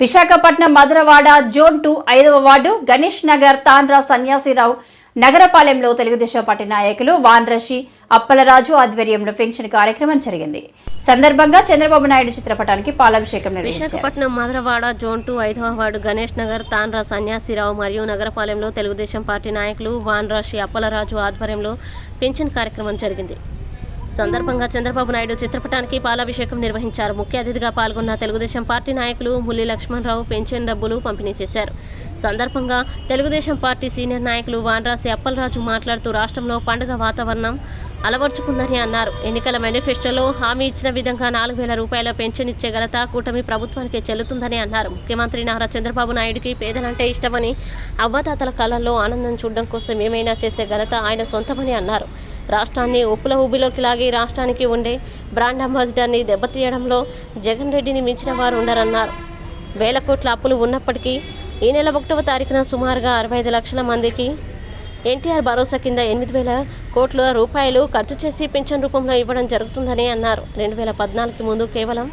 Visakhapatnam Madhurawada zone two ఐదవ ward Ganesh Nagar Tandra Sanyasirao నగరపాలెంలో Telugu Desam party నాయకులు వాన్రషి అప్పలరాజు ఆధ్వర్యంలో పెన్షన్ కార్యక్రమం జరిగింది. సందర్భంగా చంద్రబాబు నాయుడు చిత్రపటానికి పాలాభిషేకం విశాఖపట్నం మధురవాడ జోన్ టూ ఐదవ వార్డు గణేష్ నగర్ తాండ్రా సన్యాసిరావు మరియు నగరపాలెంలో తెలుగుదేశం పార్టీ నాయకులు వాన్రాశి అప్పలరాజు ఆధ్వర్యంలో పెన్షన్ కార్యక్రమం జరిగింది. సందర్భంగా చంద్రబాబు నాయుడు చిత్రపటానికి పాలాభిషేకం నిర్వహించారు. ముఖ్య అతిథిగా పాల్గొన్న తెలుగుదేశం పార్టీ నాయకులు ముల్లి లక్ష్మణరావు పెన్షన్ డబ్బులు పంపిణీ చేశారు. సందర్భంగా తెలుగుదేశం పార్టీ సీనియర్ నాయకులు వాన్రాసి అప్పలరాజు మాట్లాడుతూ రాష్ట్రంలో పండుగ వాతావరణం అలవర్చుకుందని అన్నారు. ఎన్నికల మేనిఫెస్టోలో హామీ ఇచ్చిన విధంగా నాలుగు వేల రూపాయల పెన్షన్ ఇచ్చే ఘనత కూటమి ప్రభుత్వానికి చెల్లుతుందని అన్నారు. ముఖ్యమంత్రి నారా చంద్రబాబు నాయుడికి పేదలంటే ఇష్టమని అవ్వదాతల కళల్లో ఆనందం చూడడం కోసం ఏమైనా చేసే ఘనత ఆయన సొంతమని అన్నారు. రాష్ట్రాన్ని ఉప్పుల ఊబిలోకి లాగి రాష్ట్రానికి ఉండే బ్రాండ్ అంబాసిడర్ని దెబ్బతీయడంలో జగన్ రెడ్డిని మించిన వారు ఉండరన్నారు. వేల కోట్ల అప్పులు ఉన్నప్పటికీ ఈ నెల ఒకటవ తారీఖున సుమారుగా అరవై ఐదు లక్షల మందికి ఎన్టీఆర్ భరోసా కింద ఎనిమిది వేల కోట్ల రూపాయలు ఖర్చు చేసి పెన్షన్ రూపంలో ఇవ్వడం జరుగుతుందని అన్నారు. రెండు వేల పద్నాలుగుకి ముందు కేవలం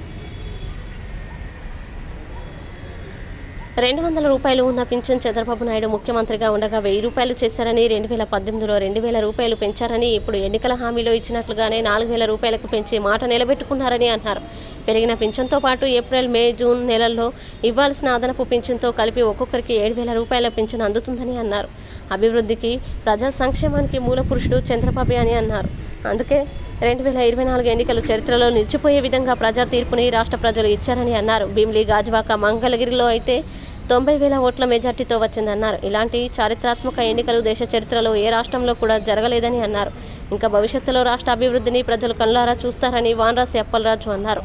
రెండు వందల రూపాయలు ఉన్న పింఛన్ చంద్రబాబు నాయుడు ముఖ్యమంత్రిగా ఉండగా వెయ్యి రూపాయలు చేశారని రెండు వేల పద్దెనిమిదిలో రెండు వేల రూపాయలు పెంచారని ఇప్పుడు ఎన్నికల హామీలో ఇచ్చినట్లుగానే నాలుగు వేల రూపాయలకు పెంచి మాట నిలబెట్టుకున్నారని అన్నారు. పెరిగిన పింఛన్తో పాటు ఏప్రిల్ మే జూన్ నెలల్లో ఇవ్వాల్సిన అదనపు పింఛన్తో కలిపి ఒక్కొక్కరికి ఏడు వేల రూపాయల పింఛన్ అందుతుందని అన్నారు. అభివృద్ధికి ప్రజా సంక్షేమానికి మూల పురుషుడు చంద్రబాబు అని అన్నారు. అందుకే రెండు వేల ఇరవై నాలుగు ఎన్నికలు చరిత్రలో నిలిచిపోయే విధంగా ప్రజా తీర్పుని రాష్ట్ర ప్రజలు ఇచ్చారని అన్నారు. భీమిలి గాజువాక మంగళగిరిలో అయితే తొంభై వేల ఓట్ల మెజార్టీతో వచ్చిందన్నారు. ఇలాంటి చారిత్రాత్మక ఎన్నికలు దేశ చరిత్రలో ఏ రాష్ట్రంలో కూడా జరగలేదని అన్నారు. ఇంకా భవిష్యత్తులో రాష్ట్ర అభివృద్ధిని ప్రజలు కళ్ళారా చూస్తారని వానరాసి అప్పలరాజు అన్నారు.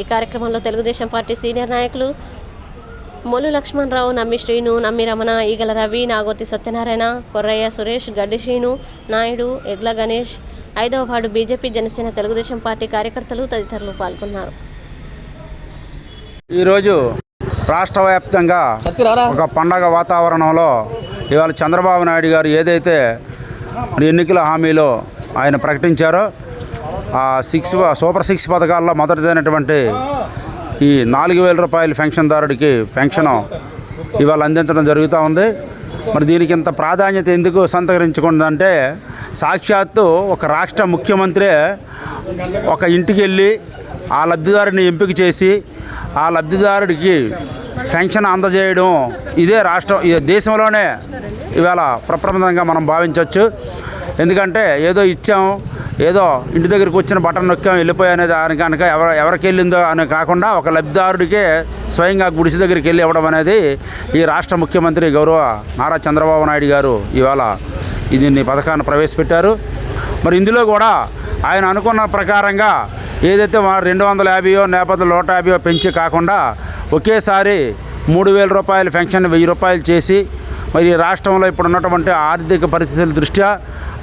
ఈ కార్యక్రమంలో తెలుగుదేశం పార్టీ సీనియర్ నాయకులు మొలు లక్ష్మణరావు నమ్మి శ్రీను నమ్మి రమణ ఈగల రవి నాగోతి సత్యనారాయణ కొర్రయ్య సురేష్ గడ్డి శ్రీను నాయుడు ఎడ్ల గణేష్ ఐదవ ward BJP Janasena Telugu Desam party కార్యకర్తలు తదితరులు పాల్గొన్నారు. ఈరోజు రాష్ట్ర వ్యాప్తంగా ఒక పండగ వాతావరణంలో ఇవాళ చంద్రబాబు నాయుడు గారు ఏదైతే ఎన్నికల హామీలో ఆయన ప్రకటించారో ఆ సిక్స్ సూపర్ సిక్స్ పథకాల్లో మొదటిదైనటువంటి ఈ నాలుగు వేల రూపాయల పెన్షన్దారుడికి పెన్షన్ ఇవాళ అందించడం జరుగుతూ ఉంది. మరి దీనికి ఇంత ప్రాధాన్యత ఎందుకు సంతకరించుకుందంటే సాక్షాత్తు ఒక రాష్ట్ర ముఖ్యమంత్రి ఒక ఇంటికి వెళ్ళి ఆ లబ్ధిదారుని ఎంపిక చేసి ఆ లబ్ధిదారుడికి పెన్షన్ అందజేయడం ఇదే రాష్ట్రం దేశంలోనే ఇవాళ ప్రప్రదంగా మనం భావించవచ్చు. ఎందుకంటే ఏదో ఇచ్చాం ఏదో ఇంటి దగ్గరికి వచ్చిన బటన్ నొక్కాం వెళ్ళిపోయానేది ఆయన కనుక ఎవరు ఎవరికి వెళ్ళిందో అని కాకుండా ఒక లబ్ధిదారుడికే స్వయంగా గుడిసె దగ్గరికి వెళ్ళి ఇవ్వడం అనేది ఈ రాష్ట్ర ముఖ్యమంత్రి గౌరవ నారా చంద్రబాబు నాయుడు గారు ఇవాళ దీన్ని పథకాన్ని ప్రవేశపెట్టారు. మరి ఇందులో కూడా ఆయన అనుకున్న ప్రకారంగా ఏదైతే రెండు వందల యాభైయో లేకపోతే నూట యాభైయో పెంచి కాకుండా ఒకేసారి మూడు వేల రూపాయల పెన్షన్ వెయ్యి రూపాయలు చేసి మరి ఈ రాష్ట్రంలో ఇప్పుడు ఉన్నటువంటి ఆర్థిక పరిస్థితుల దృష్ట్యా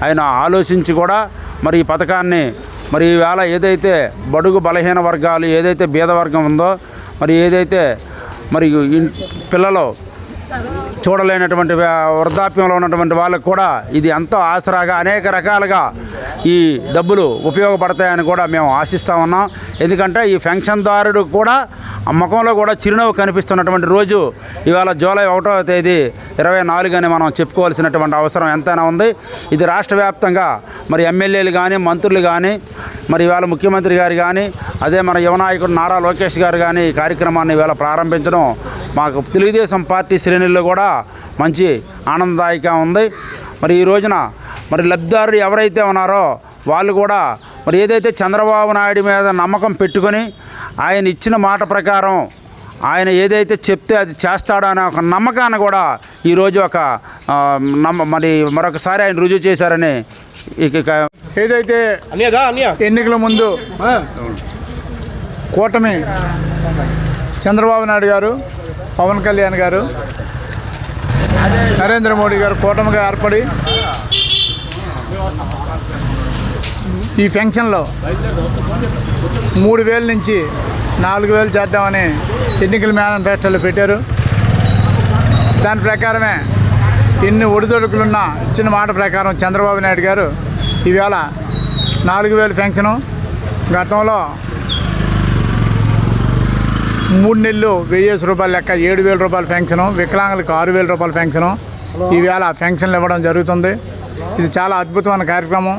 ఆయన ఆలోచించి కూడా మరి ఈ పథకాన్ని మరి ఈవేళ ఏదైతే బడుగు బలహీన వర్గాలు ఏదైతే బీద వర్గం ఉందో మరి ఏదైతే మరి పిల్లలు చూడలేనటువంటి వృద్ధాప్యంలో ఉన్నటువంటి వాళ్ళకు కూడా ఇది ఎంతో ఆసరాగా అనేక రకాలుగా ఈ డబ్బులు ఉపయోగపడతాయని కూడా మేము ఆశిస్తూ ఉన్నాం. ఎందుకంటే ఈ పెన్షన్దారుడు కూడా ఆ ముఖంలో కూడా చిరునవ్వు కనిపిస్తున్నటువంటి రోజు ఇవాళ జూలై ఒకటో తేదీ ఇరవై నాలుగు అని మనం చెప్పుకోవాల్సినటువంటి అవసరం ఎంతైనా ఉంది. ఇది రాష్ట్ర వ్యాప్తంగా మరి ఎమ్మెల్యేలు కానీ మంత్రులు కానీ మరి ఇవాళ ముఖ్యమంత్రి గారు కానీ అదే మన యువనాయకుడు నారా లోకేష్ గారు కానీ ఈ కార్యక్రమాన్ని ఇవాళ ప్రారంభించడం మాకు తెలుగుదేశం పార్టీ శ్రేణుల్లో కూడా మంచి ఆనందదాయకం ఉంది. మరి ఈ రోజున మరి లబ్ధిదారులు ఎవరైతే ఉన్నారో వాళ్ళు కూడా మరి ఏదైతే చంద్రబాబు నాయుడు మీద నమ్మకం పెట్టుకొని ఆయన ఇచ్చిన మాట ప్రకారం ఆయన ఏదైతే చెప్తే అది చేస్తాడో అనే ఒక నమ్మకాన్ని కూడా ఈరోజు ఒక నమ్మ మరి మరొకసారి ఆయన రుజువు చేశారని ఇక ఏదైతే ఎన్నికల ముందు కూటమి చంద్రబాబు నాయుడు గారు పవన్ కళ్యాణ్ గారు నరేంద్ర మోడీ గారు కూటమిగా ఏర్పడి ఈ ఫంక్షన్లో మూడు వేల నుంచి నాలుగు వేలు చేద్దామని ఎన్నికల మేనిఫెస్టోలో పెట్టారు. దాని ప్రకారమే ఎన్ని ఒడిదొడుకులున్నా ఇచ్చిన మాట ప్రకారం చంద్రబాబు నాయుడు గారు ఈవేళ నాలుగు వేలు పెన్షను. గతంలో మూడు నెలలు వెయ్యేసి రూపాయల లెక్క ఏడు వేల రూపాయల ఫెన్షను వికలాంగులకు ఆరు వేల రూపాయల ఫెన్షను ఈవేళ ఫెన్షన్లు ఇవ్వడం జరుగుతుంది. ఇది చాలా అద్భుతమైన కార్యక్రమం.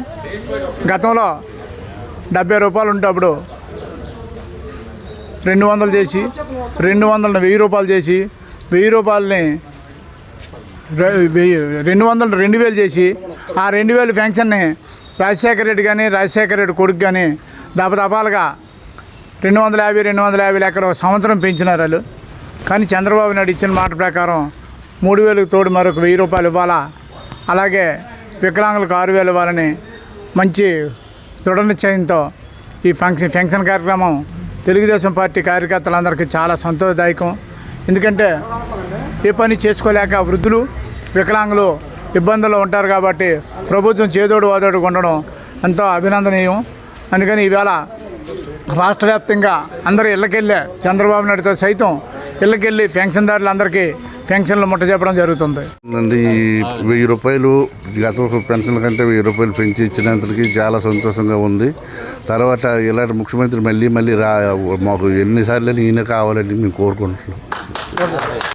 గతంలో డెబ్బై రూపాయలు ఉంటే అప్పుడు రెండు వందలు చేసి రెండు వందలను వెయ్యి రూపాయలు చేసి వెయ్యి రూపాయలని వెయ్యి రెండు వందలు రెండు వేలు చేసి ఆ రెండు వేలు ఫెన్షన్ని రాజశేఖర రెడ్డి కానీ రాజశేఖర రెడ్డి కొడుకు కానీ దపదపాలుగా రెండు వందల యాభై రెండు వందల యాభై లెక్కలు ఒక సంవత్సరం పెంచినారు వాళ్ళు. కానీ చంద్రబాబు నాయుడు ఇచ్చిన మాట ప్రకారం మూడు వేలకు తోడు మరొక వెయ్యి రూపాయలు ఇవ్వాలా? అలాగే వికలాంగులకు ఆరు వేలు ఇవ్వాలని మంచి దృఢ నిశ్చయంతో ఈ ఫంక్షన్ ఫంక్షన్ కార్యక్రమం తెలుగుదేశం పార్టీ కార్యకర్తలందరికీ చాలా సంతోషదాయకం. ఎందుకంటే ఏ పని చేసుకోలేక వృద్ధులు వికలాంగులు ఇబ్బందుల్లో ఉంటారు కాబట్టి ప్రభుత్వం చేదోడు వాదోడు ఉండడం ఎంతో అభినందనీయం. అందుకని ఈవేళ రాష్ట్ర వ్యాప్తంగా అందరూ ఇళ్ళకెళ్ళే చంద్రబాబు నాయుడుతో సైతం ఇళ్ళకెళ్ళి పెన్షన్దారులందరికీ పెన్షన్లు ముట్ట చెప్పడం జరుగుతుంది. వెయ్యి రూపాయలు గత పెన్షన్ కంటే వెయ్యి రూపాయలు పెంచి ఇచ్చినందుకు చాలా సంతోషంగా ఉంది. తర్వాత ఇలాంటి ముఖ్యమంత్రి మళ్ళీ మళ్ళీ రా మాకు ఎన్నిసార్లు ఈయన కావాలని మేము కోరుకుంటున్నాం.